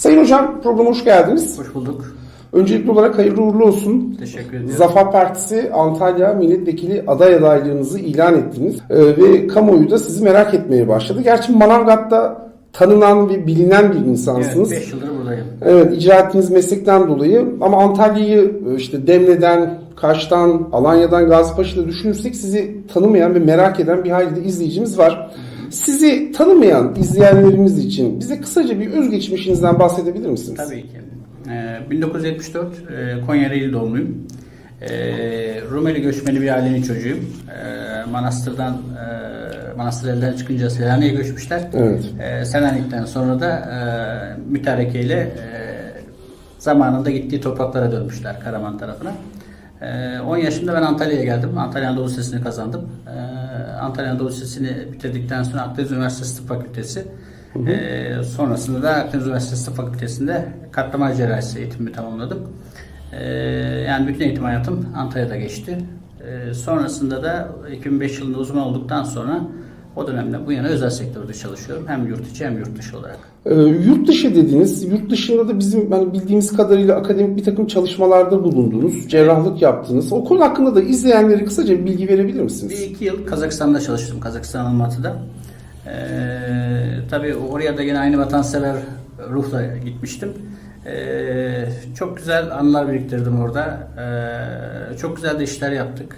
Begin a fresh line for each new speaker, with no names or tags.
Sayın Hocam programa hoş geldiniz.
Hoş bulduk.
Öncelikli olarak hayırlı uğurlu olsun.
Teşekkür ediyorum.
Zafer Partisi Antalya Milletvekili aday adaylığınızı ilan ettiniz. Ee, ve kamuoyu da sizi merak etmeye başladı. Gerçi Manavgat'ta tanınan ve bilinen bir insansınız.
Evet, 5 yıldır buradayım.
Evet, icra ettiğiniz meslekten dolayı ama Antalya'yı e, işte Demre'den, Kaş'tan, Alanya'dan, Gazipaşa'da düşünürsek sizi tanımayan ve merak eden bir hayli de izleyicimiz var. Sizi tanımayan izleyenlerimiz için bize kısaca bir özgeçmişinizden bahsedebilir misiniz?
Tabii ki. Ee, 1974 e, Konya Ereğli doğumluyum. Ee, Rumeli göçmeni bir ailenin çocuğuyum. Ee, Manastır'dan e, Manastır elden çıkınca Selanik'e göçmüşler.
Evet.
Ee, Selanik'ten sonra da e, mütarekeyle e, zamanında gittiği topraklara dönmüşler Karaman tarafına. Ee, 10 yaşımda ben Antalya'ya geldim. Antalya Anadolu Lisesi'ni kazandım. Ee, Antalya Anadolu Lisesi'ni bitirdikten sonra Akdeniz Üniversitesi Tıp Fakültesi. Ee, sonrasında da Akdeniz Üniversitesi Tıp Fakültesi'nde katlama cerrahisi eğitimimi tamamladım. Ee, yani bütün eğitim hayatım Antalya'da geçti. Ee, sonrasında da 2005 yılında uzman olduktan sonra o dönemde bu yana özel sektörde çalışıyorum. Hem yurt içi hem yurt dışı olarak.
Ee, yurt dışı dediniz. Yurt dışında da bizim hani bildiğimiz kadarıyla akademik bir takım çalışmalarda bulundunuz. Cerrahlık yaptınız. O konu hakkında da izleyenlere kısaca bir bilgi verebilir
Bir
misiniz?
iki yıl Kazakistan'da çalıştım. Kazakistan Almatı'da. Ee, tabii oraya da yine aynı vatansever ruhla gitmiştim. Ee, çok güzel anılar biriktirdim orada. Ee, çok güzel de işler yaptık.